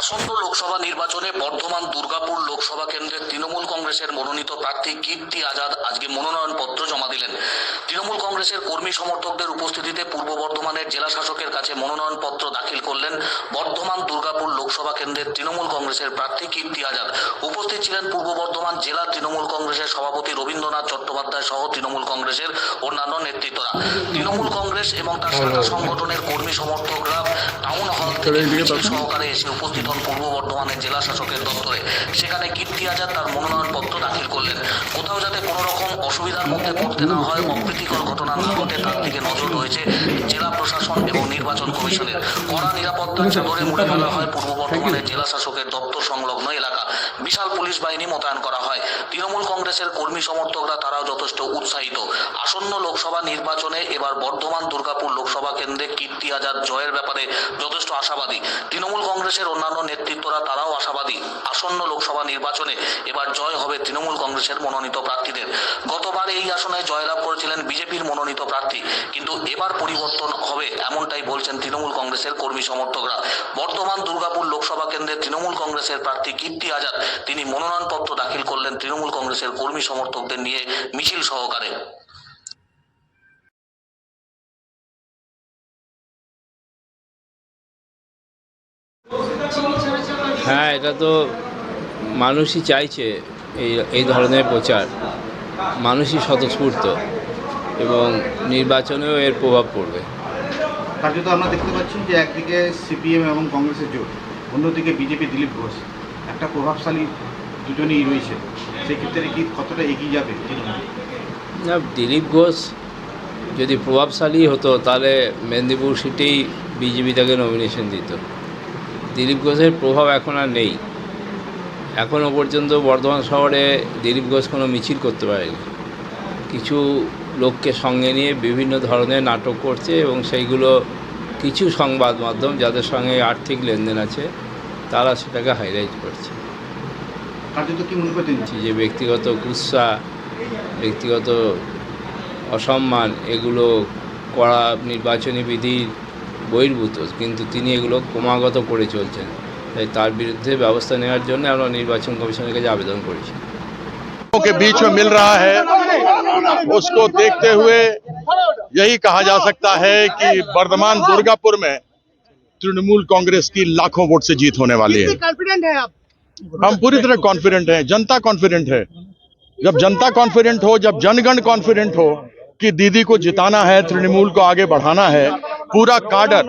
আসন্ন লোকসভা নির্বাচনে বর্ধমান দুর্গাপুর লোকসভা কেন্দ্রের তৃণমূল কংগ্রেসের মনোনীত প্রার্থী কীর্তি আজাদ আজকে তৃণমূল কংগ্রেসের কর্মী সমর্থকদের উপস্থিতিতে পূর্ব বর্ধমানের জেলা শাসকের কাছে মনোনয়নপত্র দাখিল করলেন বর্ধমান দুর্গাপুর লোকসভা কেন্দ্রের তৃণমূল কংগ্রেসের প্রার্থী কীর্তি আজাদ। উপস্থিত ছিলেন পূর্ব বর্ধমান জেলা তৃণমূল কংগ্রেসের সভাপতি রবীন্দ্রনাথ চট্টোপাধ্যায় সহ তৃণমূল কংগ্রেসের অন্যান্য নেতৃত্বরা। তৃণমূল কংগ্রেস এবং তার শাখা সংগঠনের কর্মী সমর্থকরা টাউন হল থেকে সহকারে এসে উপস্থিত হন পূর্ব বর্ধমানের জেলা শাসকের দপ্তরে। সেখানে কীর্তি আজাদ তার মনোনয়নপত্র দাখিল করলেন। কোথাও যাতে কোনো রকম অসুবিধার মধ্যে পড়তে না হয় অপ্রীতিকর ঘটনা না ঘটে তার দিকে নজর রয়েছে জেলা প্রশাসন এবং নির্বাচন কমিশনের। কড়া নিরাপত্তার চাদরে মুড়ে ফেলা হয় পূর্ব বর্ধমানের জেলা শাসকের দপ্তর সংলগ্ন এলাকা। বিশাল পুলিশ বাহিনী মোতায়েন করা হয়। তৃণমূল কংগ্রেসের কর্মী সমর্থকরা তারাও যথেষ্ট উৎসাহিত। আসন্ন লোকসভা নির্বাচনে এবার বর্ধমান দুর্গাপুর লোকসভা কেন্দ্রে কীর্তি আজাদ জয়ের ব্যাপারে যথেষ্ট আশাবাদী। তৃণমূল কংগ্রেসের অন্যান্য নেতৃত্বরা তারাও আশাবাদী। আসন্ন লোকসভা নির্বাচনে এবার জয় হবে তৃণমূল কংগ্রেসের মনোনীত প্রার্থীদের। গতবার এই আসনে জয়লাভ করেছিলেন বিজেপির মনোনীত প্রার্থী। কিন্তু এবার পরিবর্তন হবে এমনটাই বলছেন তৃণমূল কংগ্রেসের কর্মী সমর্থকরা। বর্তমান দুর্গাপুর লোকসভা কেন্দ্রে তৃণমূল কংগ্রেসের প্রার্থী কীর্তি আজাদ, তিনি মনোনয়নপত্র দাখিল করলেন তৃণমূল কংগ্রেসের কর্মী সমর্থকদের নিয়ে মিছিল সহকারে। হ্যাঁ এটা তো মানুষই চাইছে এই এই ধরনের প্রচার। মানুষই স্বতঃস্ফূর্ত। এবং নির্বাচনেও এর প্রভাব পড়বে। কার্যত আমরা দেখতে পাচ্ছি যে একদিকে সিপিএম এবং কংগ্রেসের জোট অন্যদিকে বিজেপি দিলীপ ঘোষ। একটা প্রভাবশালী দুজনেই রয়েছে। সেই ক্ষেত্রে কি কতটা এগিয়ে যাবে না দিলীপ ঘোষ যদি প্রভাবশালী হতো তাহলে মেদিনীপুর সিটেই বিজেপি তাকে নমিনেশন দিত। দিলীপ ঘোষের প্রভাব এখন আর নেই। এখনও পর্যন্ত বর্ধমান শহরে দিলীপ ঘোষ কোনো মিছিল করতে পারেনি। কিছু লোককে সঙ্গে নিয়ে বিভিন্ন ধরনের নাটক করছে এবং সেইগুলো কিছু সংবাদ মাধ্যম যাদের সঙ্গে আর্থিক লেনদেন আছে তারা সেটাকে হাইলাইট করছে। যে ব্যক্তিগত কুৎসা ব্যক্তিগত অসম্মান এগুলো করা নির্বাচনী বিধির বহির্ভূত কিন্তু তিনি এগুলো ক্রমাগত করে চলছেন। তাই তার বিরুদ্ধে ব্যবস্থা নেওয়ার জন্য আমরা নির্বাচন কমিশনের কাছে আবেদন করেছি। के बीच में मिल रहा है उसको देखते हुए यही कहा जा सकता है कि वर्धमान दुर्गापुर में तृणमूल कांग्रेस की लाखों वोट से जीत होने वाली है। कॉन्फिडेंट है आप? हम पूरी तरह कॉन्फिडेंट हैं जनता कॉन्फिडेंट है। जब जनता कॉन्फिडेंट हो जब जनगण कॉन्फिडेंट हो कि दीदी को जिताना है तृणमूल को आगे बढ़ाना है पूरा काडर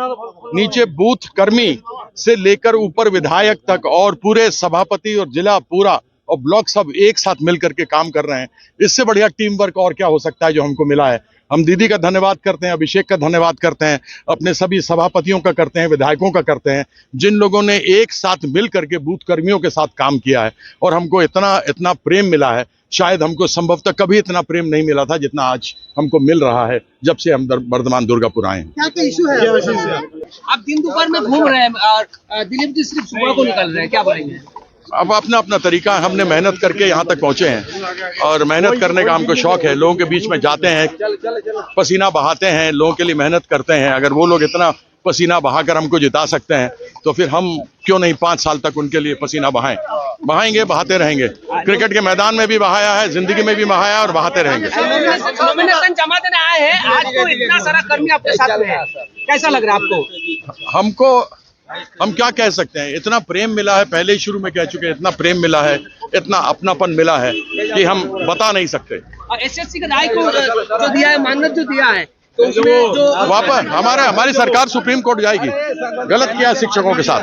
नीचे बूथ कर्मी से लेकर ऊपर विधायक तक और पूरे सभापति और जिला पूरा और ब्लॉक सब एक साथ मिल करके काम कर रहे हैं। इससे बढ़िया टीम वर्क और क्या हो सकता है जो हमको मिला है? हम दीदी का धन्यवाद करते हैं अभिषेक का धन्यवाद करते हैं अपने सभी सभापतियों का करते हैं विधायकों का करते हैं जिन लोगों ने एक साथ मिल करके बूथ कर्मियों के साथ काम किया है और हमको इतना इतना प्रेम मिला है। शायद हमको संभवतः कभी इतना प्रेम नहीं मिला था जितना आज हमको मिल रहा है जब से हम वर्धमान दुर्गापुर आए हैं। क्या क्या इशू है? आप दिन दोपहर में घूम रहे हैं और दिलीप जी सिर्फ़ सुबह को निकल रहे हैं क्या बोलेंगे? अब अपना अपना तरीका है, हमने मेहनत करके यहाँ तक पहुँचे हैं। और मेहनत करने का हमको शौक है लोगों के बीच में जाते हैं पसीना बहाते हैं लोगों के लिए मेहनत करते हैं। अगर वो लोग इतना पसीना बहाकर हमको जिता सकते हैं तो फिर हम क्यों नहीं पाँच साल तक उनके लिए पसीना बहाएँ? बहाएँगे बहाते रहेंगे। क्रिकेट के मैदान में भी बहाया है ज़िंदगी में भी बहाया है और बहाते रहेंगे। नॉमिनेशन जमा देने आए हैं आज तो इतना सारा कर्मी आपके साथ में है। कैसा लग रहा है आपको? हमको हम क्या कह सकते हैं? इतना प्रेम मिला है पहले ही शुरू में कह चुके हैं इतना प्रेम मिला है इतना अपनापन मिला है कि हम बता नहीं सकते। और एसएससी का राय को जो दिया है मान्यता जो दिया है तो जो वापस हमारा हमारी सरकार सुप्रीम कोर्ट जाएगी। गलत किया है शिक्षकों के साथ।